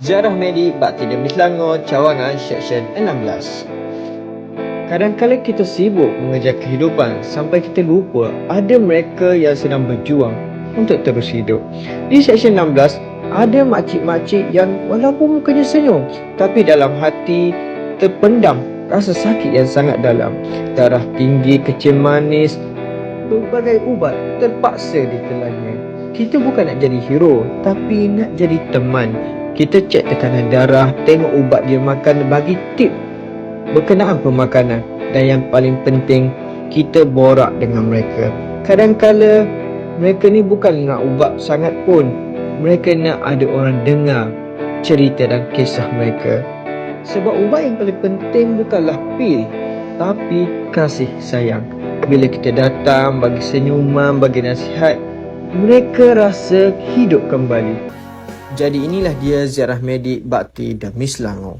Ziarah Medik Bakti Demi Selangor Cawangan Seksyen 16 Kadang-kala kita sibuk mengejar kehidupan sampai kita lupa ada mereka yang sedang berjuang untuk terus hidup. Di Seksyen 16, ada makcik-makcik yang walaupun mukanya senyum tapi dalam hati terpendam rasa sakit yang sangat dalam. Darah tinggi, kecil manis, berbagai ubat terpaksa ditelannya. Kita bukan nak jadi hero tapi nak jadi teman. Kita cek tekanan darah, tengok ubat dia makan, bagi tip berkenaan pemakanan dan yang paling penting kita borak dengan mereka. Kadang-kala mereka ni bukan nak ubat sangat pun. Mereka nak ada orang dengar cerita dan kisah mereka. Sebab ubat yang paling penting bukanlah pil tapi kasih sayang. Bila kita datang bagi senyuman, bagi nasihat, mereka rasa hidup kembali. Jadi inilah dia ziarah medik bakti Demi Selangor.